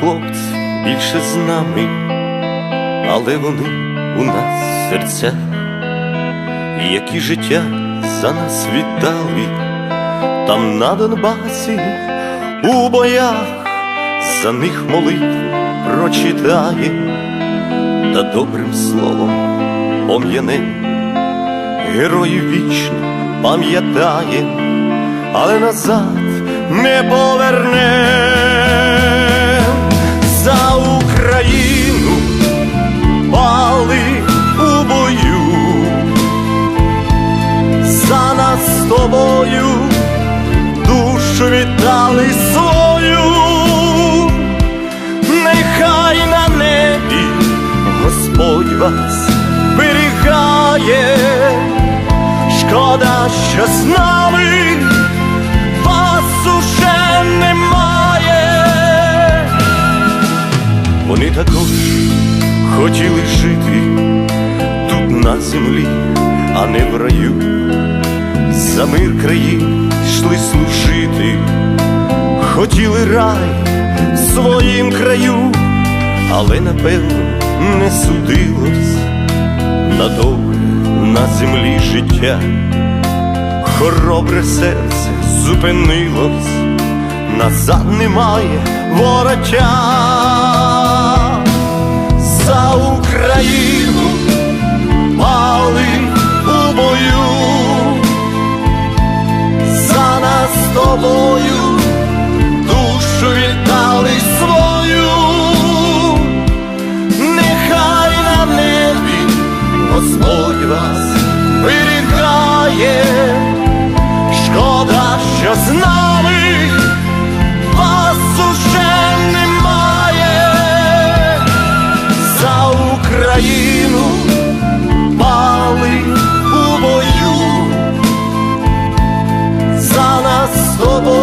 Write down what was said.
хлопці більше з нами, але вони у нас в серцях, які життя за нас віддали, там на Донбасі, у боях, за них молитву прочитає, та добрим словом пом'яне, героїв вічно пам'ятає, але назад не поверне що з нами вас уже немає. Вони також хотіли жити тут на землі, а не в раю. За мир країн йшли служити, хотіли рай своїм краю, але напевно не судилось на довге на землі життя хоробре серце зупинилось, назад немає вороча за Україну пали у бою, за нас з тобою душу віддали свою, нехай на небі Господь вас. що з нами вас уже немає за Україну пали у бою, за нас тобою.